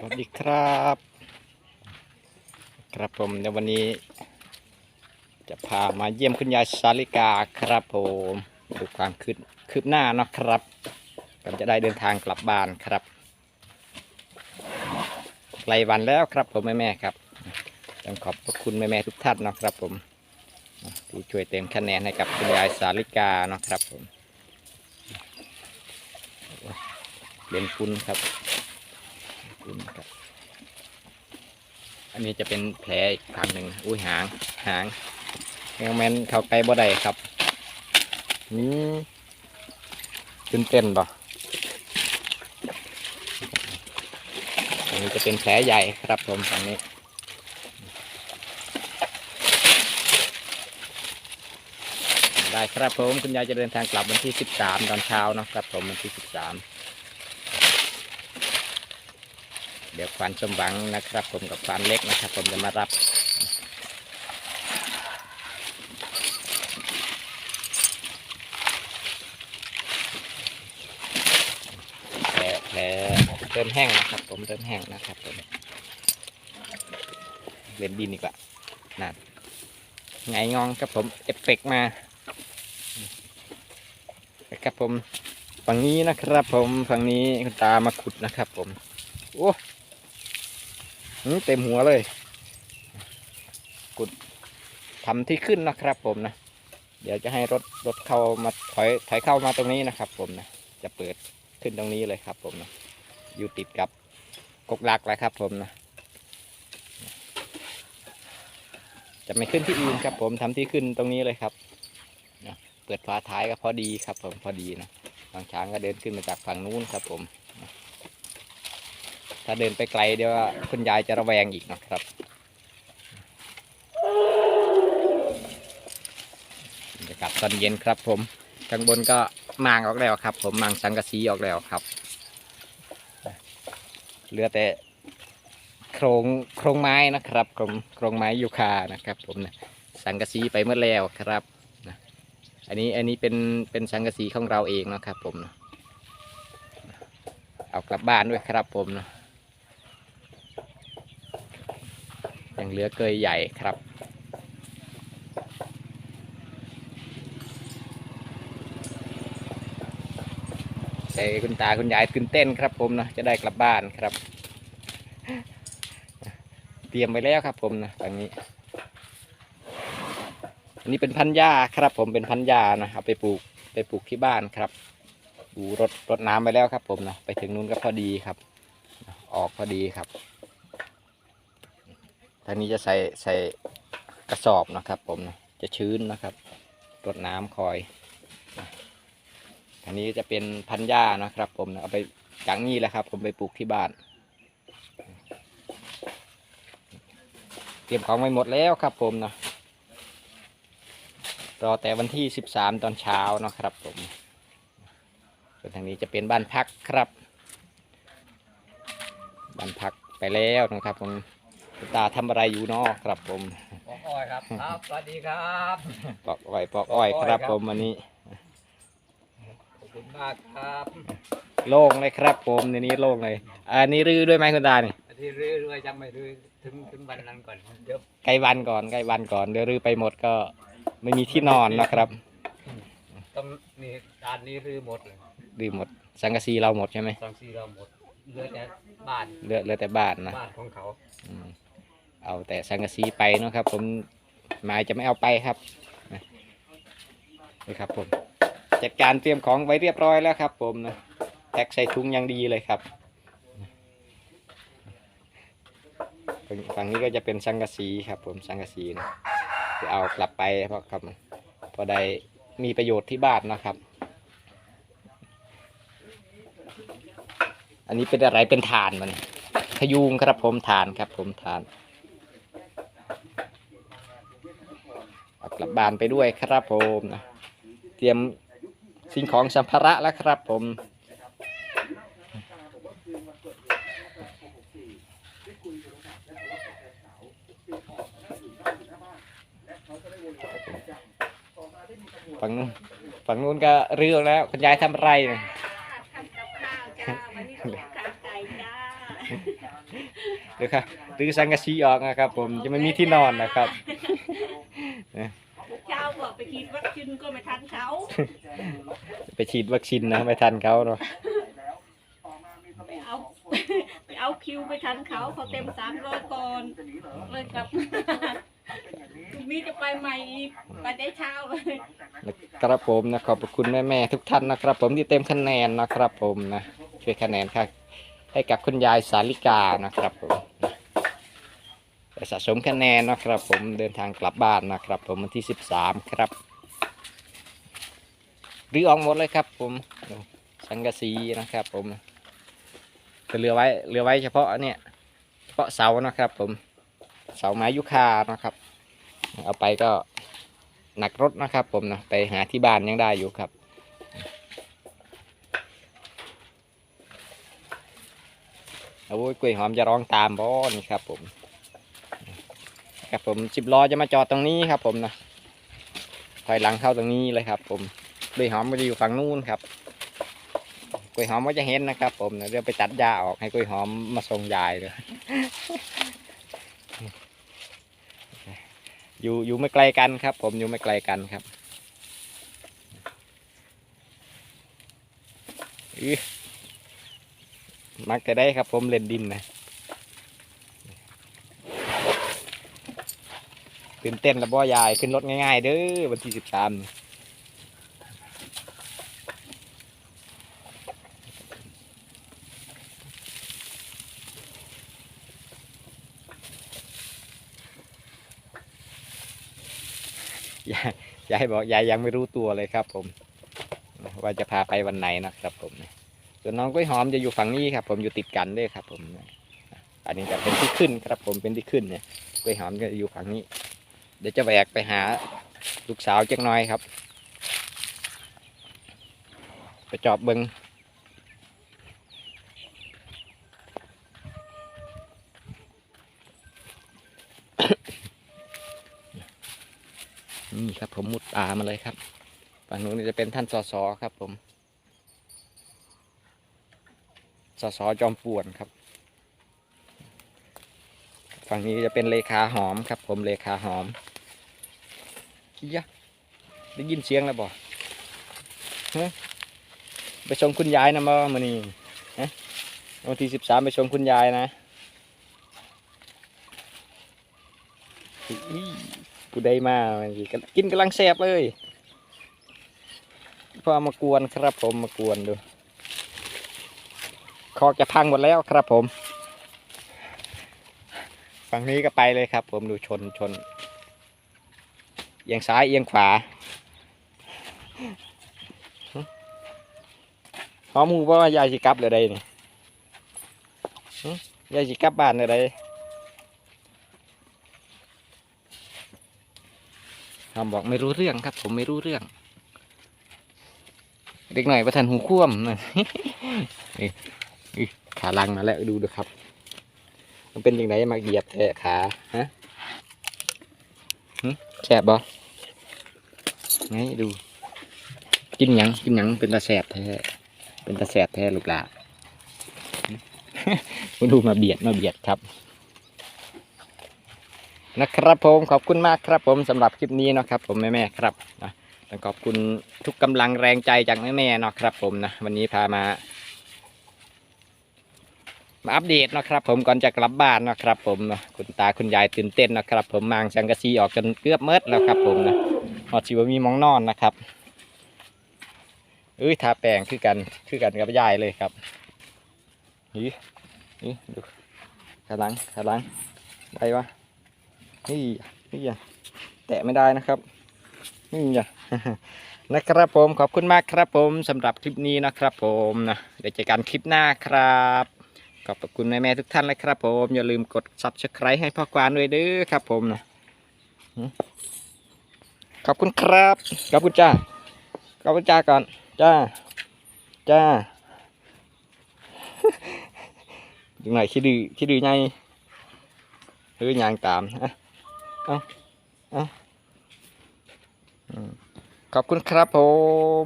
สวัสดีครับ ครับผมในวันนี้ จะพามาเยี่ยมคุณยายสาลิกาครับผมดูความคืบคืบหน้าเนาะครับก่อนจะได้เดินทางกลับบ้านครับไกลวันแล้วครับผมแม่แม่ๆครับต้องขอบพระคุณแม่แม่ๆทุกท่านเนาะครับ ผมที่ช่วยเต็มคะแนนให้กับคุณยายสาลิกาเนาะครับผมเรียนคุณครับ คุณครับ อันนี้จะเป็นแผลอีกครั้งหนึ่งอุ้ยหางหางยังแมนเข้าไปบ่ได้ครับอืมตื่นเต้นบ่อันนี้จะเป็นแผลใหญ่ครับผมตรงนี้ได้ครับผมคุณยายจะเดินทางกลับวันที่ 13 ตอนเช้านะครับผมวันที่ 13 เดี๋ยวควานสมหวังนะครับ ผมกับควานเล็กนะครับ ผมจะมารับแผลเริ่มแห้งนะครับ ผมเริ่มแห้งนะครับผมเล่นดินดีกว่านั่นไงงองครับผมเอฟเฟกต์มานะครับผมฝั่งนี้นะครับ ผมฝั่งนี้คุณตามาขุดนะครับ ผมโอ้ เต็มหัวเลย กุดทำที่ขึ้นนะครับผมนะ เดี๋ยวจะให้รถรถเข้ามาถอยถอยเข้ามาตรงนี้นะครับ ผมนะ จะเปิดขึ้นตรงนี้เลยครับ ผมนะ อยู่ติดกับกกลักแล้วครับ ผมนะ จะไม่ขึ้นที่อื่นครับ ผมทำที่ขึ้นตรงนี้เลยครับนะเปิดฝาท้ายก็พอดีครับ ผมพอดีนะบางช้างก็เดินขึ้นมาจากฝั่งนู้นครับ ผม ถ้าเดินไปไกลเดี๋ยวคุณยายจะระแวงอีกนะครับ บรรยากาศตอนเย็นครับผม ข้างบนก็มางออกแล้วครับ ผมมางสังกะสีออกแล้วครับ เหลือแต่โครงโครงไม้นะครับผมโครงไม้ยูคานะครับ ผมนะสังกะสีไปเมื่อแล้วครับนะอันนี้อันนี้เป็นเป็นสังกะสีของเราเองนะครับ ผมนะเอากลับบ้านด้วยครับผมนะ งเหลือเกยใหญ่ครับ แต่คุณตาคุณยายตื่นเต้นครับผมนะจะได้กลับบ้านครับ เตรียมไว้แล้วครับผมนะตอนนี้อันนี้เป็นพันธุ์หญ้าครับ ผมเป็นพันธุ์หญ้านะเอาไปปลูกไปปลูกที่บ้านครับดูรดรดน้ำไปแล้วครับ ผมนะไปถึงนู้นก็พอดีครับ ออกพอดีครับ ทางนี้จะใส่ใส่กระสอบนะครับผมจะชื้นนะครับรดน้ำคอยทางนี้จะเป็นพันหญ้านะครับ ผมเอาไปจังนี่แหละครับ ผมไปปลูกที่บ้าน เตรียมของไว้หมดแล้วครับ ผมนะรอแต่วันที่13ตอนเช้านะครับ ผมส่วนทางนี้จะเป็นบ้านพักครับ บ้านพักไปแล้วนะครับผม ตาทำอะไรอยู่เนอกครับผมปอกอ้อยครับครับสวัสดีครับปอกอ้อยปอกอ้อยครับปอกอ้อยครับผมวันนี้ขอบคุณมากครับโล่งเลยครับผมในนี้โล่งเลยอันนี้รื้อด้วยไหมคุณตานี่อันที่รื้อด้วยจำไม่รื้อถึงถึงวันนั้นก่อนเดี๋ยวใกล้วันก่อนใกล้วันก่อนเดี๋ยวรื้อไปหมดก็ไม่มีที่นอนนะครับต้องนี่ด้านนี้รื้อหมดเลยรื้อหมด สังกะสีเราหมดใช่ไหมสังสีเราหมดเหลือแต่บ้านเหลือเหลือแต่บ้านนะบ้านของเขาอืม เอาแต่สังกะสีไปเนาะครับ ผมหมายจะไม่เอาไปครับนะนี่ครับผมจัดการเตรียมของไว้เรียบร้อยแล้วครับ ผมนะแพ็คใส่ถุงอย่างดีเลยครับฝั่งฝั่งนี้ก็จะเป็นสังกะสีครับ ผมสังกะสีนะจะเอากลับไปเพราะครับพอได้มีประโยชน์ที่บ้านนะครับ อันนี้เป็นอะไรเป็นฐานมันพยุงครับผมฐานครับ ผมฐาน เอากลับบ้านไปด้วยครับผมนะเตรียมสิ่งของสัมภาระแล้วครับผมฝั่งนู้นฝั่งนู้นก็เรื่องแล้วคุณยายทำอะไรเนี่ยทำกับข้าวจ้าวันนี้ทำกับไก่จ้าเดี๋ยวครับตื้อสังกะสีออกนะครับ ผมจะไม่มีที่นอนนะครับเช้าบอกไป ฉีดวัคซีนก็ไม่ทันเขาไปฉีดวัคซีนนะไม่ทันเขาเนาะไปเอาไปเอาคิวไปทันเขาเขาเต็มสามร้อยก่อนเลยกลับพรุ่งนี้จะไปใหม่อีกไปได้เช้าเลยนะครับผมนะขอบพระคุณแม่ๆทุกท่านนะครับ ผมที่เต็มคะแนนนะครับผมนะช่วยคะแนนค่ะให้กับคุณยายสาลิกานะครับผมไป สะสมคะแนนนะครับ ผมเดินทางกลับบ้านนะครับ ผมวันที่ 13 ครับรื้อออกหมดเลยครับ ผมสังกะสีนะครับ ผมจะเหลือไว้เหลือไว้เฉพาะเนี่ยเฉพาะเสานะครับ ผมเสาไม้ยุคานะครับ เอาไปก็หนักรถนะครับ ผมนะไปหาที่บ้านยังได้อยู่ครับโอ้ยกล้วยหอมจะร้องตามบอนี่ครับ ผม ครับผมสิบล้อจะมาจอดตรงนี้ครับ ผมนะถอยหลังเข้าตรงนี้เลยครับ ผมกล้วยหอมก็จะอยู่ฝั่งนู้นครับกล้วยหอมก็จะเห็นนะครับ ผมเดี๋ยวไปตัดหญ้าออกให้กล้วยหอมมาส่งยายเลยอยู่อยู่ไม่ไกลกันครับ ผมอยู่ไม่ไกลกันครับมักจะได้ครับ ผมเล่นดินนะ ตื่นเต้นแล้วบ่ยายขึ้นรถง่ายๆเด้อวันที่สิบสามยายยายบอกยายยังไม่รู้ตัวเลยครับ ผม ว่าจะพาไปวันไหนนะครับ ผมส่วนน้องกล้วยหอมจะอยู่ฝั่งนี้ครับ ผมอยู่ติดกันด้วยครับ ผม อันนี้จะเป็นที่ขึ้นครับ ผมเป็นที่ขึ้นเนี่ยกล้วยหอมจะอยู่ฝั่งนี้ เดี๋ยวจะแหวกไปหาลูกสาวจักหน้อยครับ ไปจอบเบิงนี่ครับผมมุดป่ามาเลยครับฝั่งนู้นนี่จะเป็นท่านสอสอครับผมสอสอจอมป่วนครับ ฝั่งนี้จะเป็นเลขาหอมครับ ผมเลขาหอม ยะได้ยินเสียงแล้วบ่ไปชมคุณยายนะมามานี่ฮะวันที่สิบสามไปชมคุณยายนะอุ้ยผู้มามันกินกำลังแซ่บเลยพอมากวนครับผมมากวนดูคอกจะพังหมดแล้วครับผม ฝั่งนี้ก็ไปเลยครับ ผมดูชนชน เอียงซ้ายเอียงขวาหอมหูว่ายายสิกลับเลยได้นี่ยายสิกลับบ้านเลยได้หอมบอกไม่รู้เรื่องครับ ผมไม่รู้เรื่อง เด็กหน่อยประทันหูคว่ำนี่นี่ขาลังมาแล้วดูดูครับ มันเป็นยังไงมาเหยียบแทะขาฮะแสบบ่ ไงดู กินหยังกินหยังเป็นตาแสบแท้เป็นตาแสบแท้ลูกหลามาดูมาเบียดมาเบียดครับ นะครับผมขอบคุณมากครับผมสำหรับคลิปนี้นะครับ ผมแม่ๆครับนะต้องขอบคุณทุกกำลังแรงใจจากแม่ๆเนาะครับ ผมนะวันนี้พามามาอัปเดตนะครับ ผมก่อนจะกลับบ้านนะครับ ผมนะคุณตาคุณยายตื่นเต้นนะครับ ผมมางสังกะสีออกจนเกือบเมดแล้วครับ ผมนะ หอดชิวมีมองนอนนะครับเอ้ยทาแป้งคือกันคือกันกับยายเลยครับนี่นี่ดูขาหลังขาหลังได้ปะนี่นี่อย่าแตะไม่ได้นะครับนี่อย่านะครับผมขอบคุณมากครับผมสำหรับคลิปนี้นะครับผมนะเดี๋ยวเจอกันคลิปหน้าครับขอบคุณแม่ๆทุกท่านเลยครับผมอย่าลืมกด subscribe ให้พ่อกวานด้วยเด้อครับผมนะ ขอบคุณครับ ขอบคุณจ้า ขอบคุณจ้าก่อน จ้า จ้ายังไงคิดดื้อคิดดื้อไงเฮ้ยยางตามอะเอาเอาขอบคุณครับผม